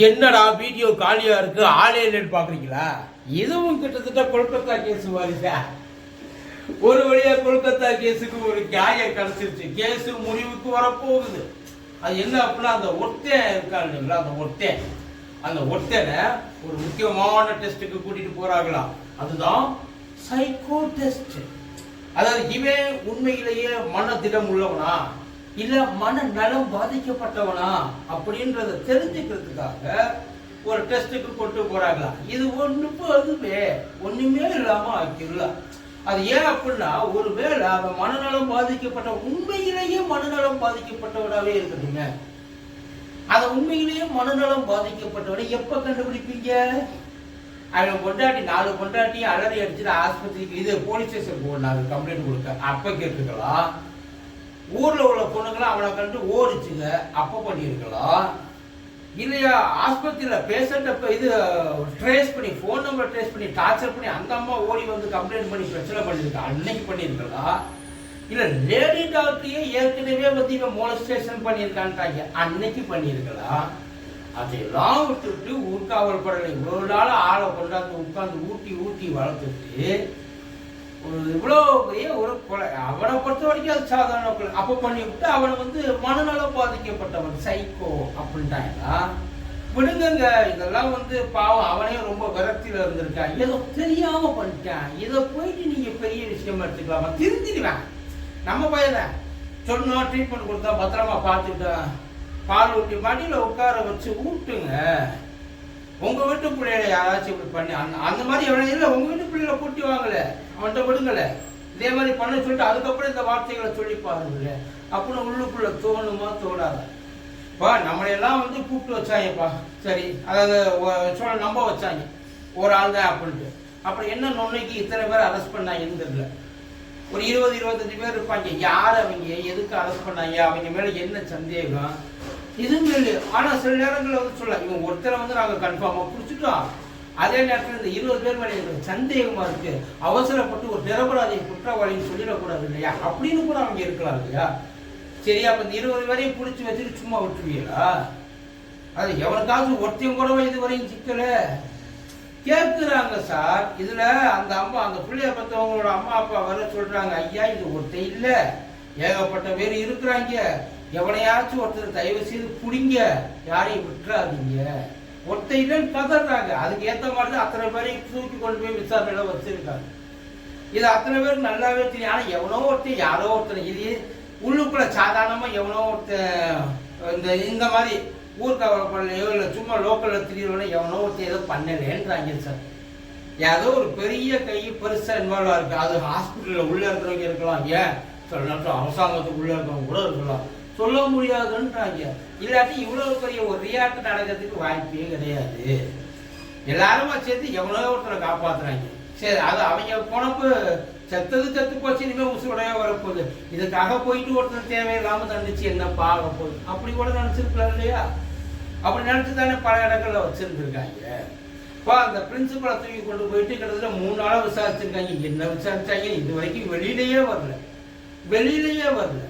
என்னடா வீடியோ காலியா இருக்கு? ஆளே இல்லைன்னு பாக்குறீங்களா? இதுவும் கிட்டத்தட்ட கொல்கத்தா கேஸ் வாரிசா ஒரு வழியா கொல்கத்தா கேஸுக்கு ஒரு நியாயம் கிடைச்சிருச்சு கேஸ் முடிவுக்கு வரப்போகுது. அது என்ன அப்படின்னா அந்த ஒட்டேன் இருக்காங்க இல்லைங்களா? அந்த ஒட்டேன் அந்த ஒட்டனை ஒரு முக்கியமான டெஸ்ட்டுக்கு கூட்டிட்டு போறாங்களாம் அதுதான் சைக்கோ டெஸ்ட் அதாவது இவன் உண்மையிலேயே மன திடம் உள்ளவனா? இல்ல மன நலம் பாதிக்கப்பட்டவனா அப்படின்றத தெரிஞ்சுக்கிறதுக்காக ஒரு டெஸ்ட்டுக்கு கொண்டு போறாங்களா? இது ஒண்ணுக்கு அதுவே ஒண்ணுமே இல்லாம ஆக்கிடலாம். அது ஏன் அப்படின்னா ஒருவேளை அவன் மனநலம் பாதிக்கப்பட்ட உண்மையிலேயே மனநலம் பாதிக்கப்பட்டவனாவே இருக்கட்டுங்க. அதை உண்மையிலேயே மனநலம் பாதிக்கப்பட்டவனை எப்ப கண்டுபிடிப்பீங்க? அவன் கொண்டாட்டி நாலு பொண்டாட்டியும் அலறி அடிச்சுட்டு ஆஸ்பத்திரிக்கு இது போலீஸ் ஸ்டேஷன் போனாங்க கம்ப்ளைண்ட் கொடுக்க. அப்ப கேட்டுக்கலாம். ஊரில் உள்ள பொண்ணுங்களாம் அவனை கண்டு ஓடிச்சுங்க. அப்போ பண்ணியிருக்கலாம். இல்லையா ஆஸ்பத்திரியில் பேஷண்ட்டை இது ட்ரேஸ் பண்ணி ஃபோன் நம்பர் ட்ரேஸ் பண்ணி டார்ச்சர் பண்ணி அந்த அம்மா ஓடி வந்து கம்ப்ளைண்ட் பண்ணி பிரச்சனை பண்ணியிருக்கா. அன்னைக்கு பண்ணியிருக்கலாம். இல்லை லேடி டாக்டரையே ஏற்கனவே வந்து இவன் மோலஸ்டேஷன் பண்ணியிருக்கான்ட்டாங்க. அன்னைக்கு பண்ணியிருக்கலாம். அதையெல்லாம் விட்டுவிட்டு ஊர்காவல் படலை இவ்வளோ நாள் ஆளை கொண்டாந்து உட்காந்து ஊட்டி ஊட்டி வளர்த்துட்டு இவ்வளோ பெரிய ஒரு கொலை. அவனை பொறுத்த வரைக்கும் அது சாதாரண கொலை. அப்போ பண்ணி விட்டு அவனை வந்து மனநலம் பாதிக்கப்பட்டவன். சைக்கோ அப்படின்ட்டாங்களா விடுங்கங்க இதெல்லாம் வந்து பாவம். அவனே ரொம்ப விரக்தியில் இருந்திருக்கான். ஏதோ தெரியாமல் பண்ணிட்டான். இதை போயிட்டு நீங்கள் பெரிய விஷயமா எடுத்துக்கலாமா. திருந்திடுவேன். நம்ம பையன் சொன்னோம் ட்ரீட்மெண்ட் கொடுத்தா பத்திரமா பார்த்துக்கிட்டோம் பால் ஊட்டி மடியில் உட்கார வச்சு ஊட்டுங்க. உங்க வீட்டு பிள்ளைகளை யாராச்சும் இப்படி பண்ணி அந்த அந்த மாதிரி எவ்வளோ இல்லை. உங்க வீட்டு பிள்ளைகளை கூட்டி வாங்கல. அவன்கிட்ட விடுங்கல இதே மாதிரி பண்ண சொல்லிட்டு அதுக்கப்புறம் இந்த வார்த்தைகளை சொல்லி பாருங்களே. அப்படின்னு உள்ளுக்குள்ள தோணுமா தோணாதா? பா நம்மளையெல்லாம் வந்து கூப்பிட்டு வச்சாங்கப்பா. சரி அதாவது சொல்ல நம்ப வச்சாங்க. ஒரு ஆள் தான் அப்படின்ட்டு. அப்புறம் என்ன நொன்னைக்கு இத்தனை பேர் அரெஸ்ட் பண்ணாங்கன்னு தெரியல. ஒரு இருபது இருபத்தஞ்சு பேர் இருப்பாங்க. யார் அவங்க? எதுக்கு அரெஸ்ட் பண்ணாங்க? அவங்க மேல என்ன சந்தேகம்? இதுவும் இல்லை ஆனா சில நேரங்களில் வந்து சொல்லலாம் இவன் ஒருத்தரை வந்து நாங்க கன்ஃபார்மா பிடிச்சிட்டோம். அதே நேரத்தில் இந்த இருபது பேர் மேலே எங்களுக்கு சந்தேகமா இருக்கு. அவசரப்பட்டு ஒரு நிரபராதியை குற்றவாளின்னு சொல்லிடக்கூடாது இல்லையா? அப்படின்னு கூட அவங்க இருக்கலாம் இல்லையா? சரி அப்ப இந்த இருபது பேரையும் பிடிச்சி வச்சுட்டு சும்மா விட்டுருவீங்களா? அது எவனுக்காவது ஒருத்தையும் இது இதுவரையும் சிக்கல? கேட்குறாங்க சார். இதுல அந்த அம்மா அந்த பிள்ளைய பத்தவங்களோட அம்மா அப்பா வர சொல்றாங்க ஐயா இது ஒருத்தன் இல்லை. ஏகப்பட்ட பேர் இருக்கிறாங்க. எவனையாச்சும் ஒருத்தர் தயவு செய்து புடிங்க யாரையும் விட்டுறாதீங்க. ஒருத்தன் இல்லைன்னு கதறாங்க. அதுக்கு ஏத்த மாதிரி தான் அத்தனை பேரையும் தூக்கி கொண்டு போய் விசாரணையில வச்சிருக்காங்க. இது அத்தனை பேர் நல்லாவே தெரியும். ஆனா எவனோ ஒருத்தன் யாரோ ஒருத்தர் இது உள்ளுக்குள்ள சாதாரணமா எவனோ ஒருத்தன் இந்த இந்த மாதிரி ஊர்காவலையோ இல்லை சும்மா லோக்கலில் திடீர்னு எவனோ ஒருத்தர் ஏதோ பண்ணலேன்றாங்க சார். ஏதோ ஒரு பெரிய கை பெருசாக இன்வால்வ் இருக்குது அது ஹாஸ்பிட்டலில் உள்ளே இருக்கிறவங்க இருக்கலாம். ஏன்? சில நேரத்தில் அரசாங்கத்துக்கு உள்ளே இருக்கிறவங்க கூட இருக்கலாம். சொல்ல முடியாதுன்றாங்க. இல்லாட்டி இவ்வளவு பெரிய ஒரு ரியாக்ட் நடக்கிறதுக்கு வாய்ப்பே கிடையாது. எல்லாருமா சேர்த்து எவ்வளோ ஒருத்தரை காப்பாத்துறாங்க. சரி அது அவங்க போனப்போ செத்தது செத்து போச்சு இனிமே உசுரோடையா வரப்போகுது. இதுக்காக போயிட்டு ஒருத்தர் தேவையில்லாம தண்டிச்சு என்ன பாக போகுது? அப்படி கூட நினச்சிருக்கலாம் இல்லையா? அப்படி நினைச்சு தானே பல இடங்கள்ல வச்சிருந்துருக்காங்க. இப்போ அந்த பிரின்சிபலை தூக்கி கொண்டு போயிட்டு கிட்டத்தட்ட மூணு நாளா விசாரிச்சிருக்காங்க. என்ன விசாரிச்சாங்க? இது வரைக்கும் வெளியிலேயே வரல. வெளியிலேயே வரல.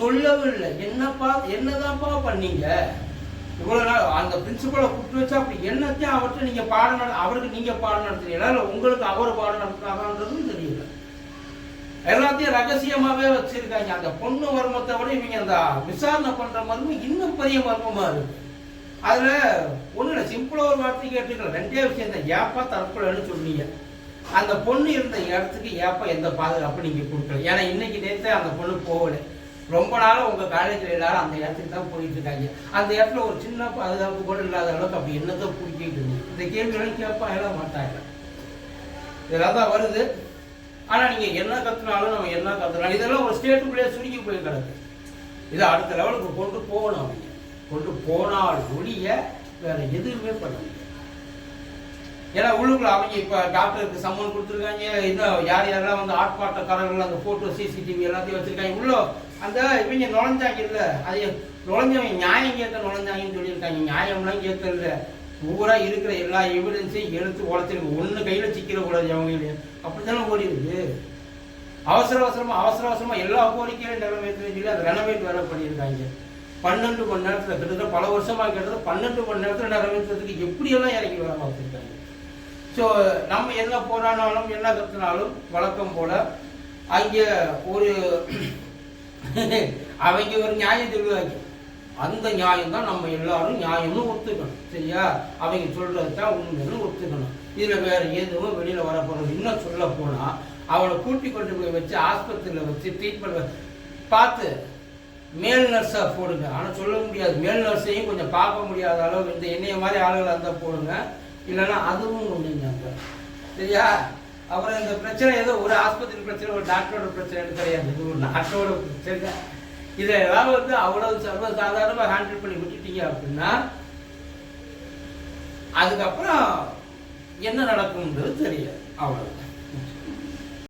சொல்லவும் இல்லை என்னப்பா என்னதான்ப்பா பண்ணீங்க? இவ்வளவு நாள் அந்த பிரின்சிபலை கூப்பிட்டு வச்சா அப்படி என்னத்தையும் அவர்கிட்ட நீங்க பாடம் நட அவருக்கு நீங்க பாடம் நடத்துறீங்களா இல்லை உங்களுக்கு அவர் பாடம் நடத்துறாங்கன்றதும் தெரியல. எல்லாத்தையும் ரகசியமாவே வச்சிருக்காங்க. அந்த பொண்ணு மர்மத்தை விட இவங்க அந்த விசாரணை பண்ற மர்மம் இன்னும் பெரிய மர்மமா இருக்கு. அதுல ஒண்ணு இல்லை. சிம்பிளா ஒரு வார்த்தை கேட்டுக்கலாம் ரெண்டே விஷயம் தான். ஏப்பா தற்கொலைன்னு சொன்னீங்க அந்த பொண்ணு இருந்த இடத்துக்கு ஏப்பா எந்த பாதுகாப்பு நீங்க கொடுக்கல? ஏன்னா இன்னைக்கு நேரத்தை அந்த பொண்ணு போகலை. ரொம்ப நாளா உங்க காலேஜ்ல எல்லாரும் அந்த இடத்துக்கு தான் போயிட்டு இருக்காங்க. அந்த இடத்துல ஒரு சின்ன பாதுகாப்பு கூட இல்லாத அளவுக்கு அப்படி என்னத்தை பிடிக்கிட்டு இருக்கு? இந்த கேள்விகளும் கேட்பா எல்லாம் மாட்டாங்க. இதெல்லாம் தான் வருது. ஆனா நீங்க என்ன கத்துனாலும் நம்ம என்ன கத்துனாலும் இதெல்லாம் ஒரு ஸ்டேட்டுக்குள்ளேயே சுருங்கி போய் கிடக்கு. இதை அடுத்த லெவலுக்கு கொண்டு போகணும் அவங்க. கொண்டு போனால் ஒழிய வேற எதுவுமே பண்ண முடியாது. ஏன்னா உள்ளுக்குள்ள அவங்க இப்ப டாக்டருக்கு சம்மன் கொடுத்துருக்காங்க. இன்னும் யார் யாரெல்லாம் வந்து ஆட்பாட்டக்காரர்கள் அந்த போட்டோ சிசிடிவி எல்லாத்தையும் வச்சிருக்காங்க. உள்ள அந்த இவங்க நுழைஞ்சாங்க இல்ல. அது நுழைஞ்சவங்க நியாயம் கேட்க நுழைஞ்சாங்கன்னு சொல்லியிருக்காங்க. நியாயம்லாம் கேட்கல பூரா இருக்கிற எல்லா எவிடன்ஸையும் எடுத்து உழைச்சிருக்கு ஒன்று கையில சிக்கிற கூடாது அவங்க அப்படித்தானே ஓடி அவசர அவசரமா அவசர அவசரமா எல்லா கோரிக்கையிலும் நிறைவேற்றுன்னு சொல்லி அதை ரெனோவேட் வேலை பண்ணியிருக்காங்க. பன்னெண்டு மணி நேரத்தில் கிட்டத்தட்ட பல வருஷமா கிட்டத்தட்ட பன்னெண்டு மணி நேரத்தில் நிறைவேற்றுறதுக்கு எப்படியெல்லாம் இறங்கி வர பார்த்துருக்காங்க ஸோ நம்ம என்ன போராடினாலும் என்ன கற்றுனாலும் வழக்கம் போல அங்கே ஒரு அவங்க ஒரு நியாயம் சொல்லுவாங்க. அந்த நியாயம் தான் நம்ம எல்லாரும் நியாயம்னு ஒத்துக்கணும். சரியா? அவங்க சொல்றது தான் உண்மைன்னு ஒத்துக்கணும். இதில் வேற எதுவும் வெளியில் வர இன்னும் சொல்ல போனால் அவளை கூட்டி கொண்டு போய் வச்சு ஆஸ்பத்திரியில் வச்சு ட்ரீட்மெண்ட் பார்த்து மேல் நர்ஸாக போடுங்க. ஆனால் சொல்ல முடியாது. மேல் நர்ஸையும் கொஞ்சம் பார்க்க முடியாத அளவு இந்த என்னைய மாதிரி ஆளுகளை இருந்தால் போடுங்க. இல்லைன்னா அதுவும் முடிஞ்சாங்க சரியா? அப்புறம் இந்த பிரச்சனை ஏதோ ஒரு ஆஸ்பத்திரி பிரச்சனை ஒரு டாக்டரோட பிரச்சனை கிடையாது. இது ஒரு நாட்டோட பிரச்சனை. இதை ஏதாவது வந்து அவ்வளவு சர்வசாதாரணமாக ஹேண்டில் பண்ணி விட்டுட்டீங்க அப்படின்னா அதுக்கப்புறம் என்ன நடக்கும்ன்றது தெரியாது. அவ்வளோ